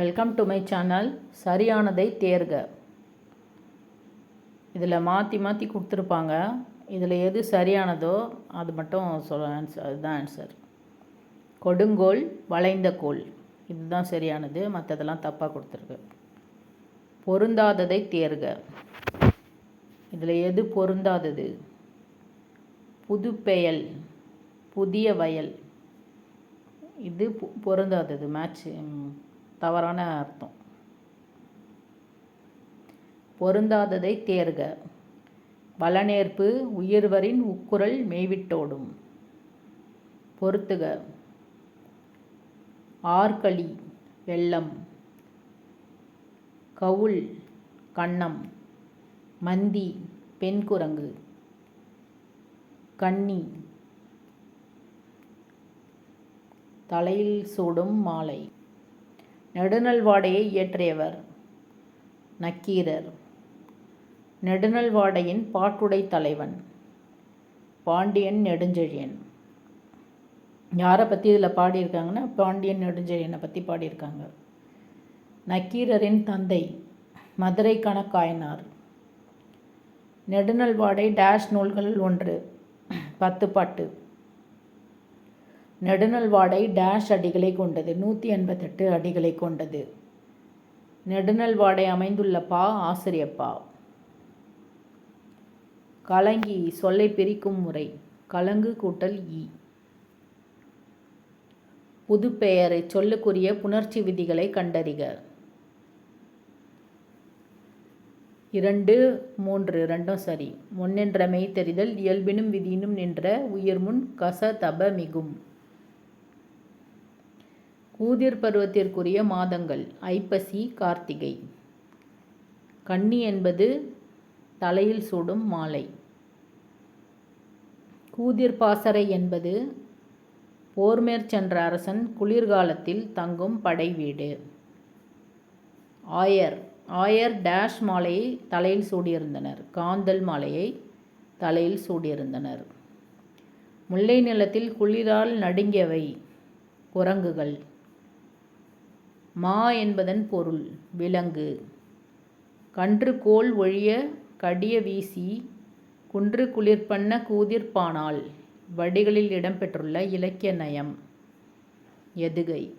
Welcome to my channel சரியானதை தேர்க. இதில் மாற்றி மாற்றி கொடுத்துருப்பாங்க. இதில் எது சரியானதோ அது மட்டும் சொல்ல ஆன்சர் அதுதான் ஆன்சர் கொடுங்கோல் வளைந்த கோல். இதுதான் சரியானது. மற்றதெல்லாம் தப்பாக கொடுத்துருக்கு. பொருந்தாததை தேர்க. இதில் எது பொருந்தாதது? புதுப்பெயல் புதிய வயல். இது பொருந்தாதது. மேட்ச் தவறான அர்த்தம். பொருந்தாததை தேர்க. வளநேர்ப்பு உயிர்வரின் உக்குரல் மெய்விட்டோடும். பொருத்துக ஆர்களி வெள்ளம் கவுள் கண்ணம் மந்தி பெண் குரங்கு கன்னி தலையில் சூடும் மாலை. நெடுநல்வாடையை இயற்றியவர் நக்கீரர். நெடுநல்வாடையின் பாட்டுடை தலைவன் பாண்டியன் நெடுஞ்செழியன். யாரை பற்றி இதில் பாடியிருக்காங்கன்னா பாண்டியன் நெடுஞ்செழியனை பற்றி பாடியிருக்காங்க. நக்கீரரின் தந்தை மதுரை கணக்காயனார். நெடுநல்வாடை டேஷ் நூல்களில் ஒன்று பத்து பாட்டு நெடுநல்வாடை டேஷ் அடிகளை கொண்டது. நூற்றி எண்பத்தெட்டு அடிகளை கொண்டது. நெடுநல்வாடை அமைந்துள்ள பா ஆசிரியப்பா. கலங்கி சொல்லை பிரிக்கும் முறை. கலங்கு கூட்டல் இ. புதுப்பெயரை சொல்லுக்குரிய புணர்ச்சி விதிகளை கண்டறிக. இரண்டு மூன்று ரெண்டும் சரி. முன்னின்ற மெய் தெரிதல் இயல்பினும் விதியினும் நின்ற உயிர்முன் கச தப மிகும். கூதிர் பருவத்திற்குரிய மாதங்கள். ஐப்பசி கார்த்திகை. கன்னி என்பது தலையில் சூடும் மாலை. கூதிர் பாசறை என்பது போர்மேற் சென்ற அரசன் குளிர்காலத்தில் தங்கும் படை வீடு. ஆயர். ஆயர் டேஷ் மாலையை தலையில் சூடியிருந்தனர். காந்தல் மாலையை தலையில் சூடியிருந்தனர். முல்லை நிலத்தில் குளிரால் நடுங்கியவை குரங்குகள். மா என்பதன் பொருள் விலங்கு. கன்று கோல் ஒழிய கடிய வீசி குன்று குளிர்பண்ண கூதிர்பானால் வடிகளில் இடம்பெற்றுள்ள இலக்கிய நயம். எதுகை.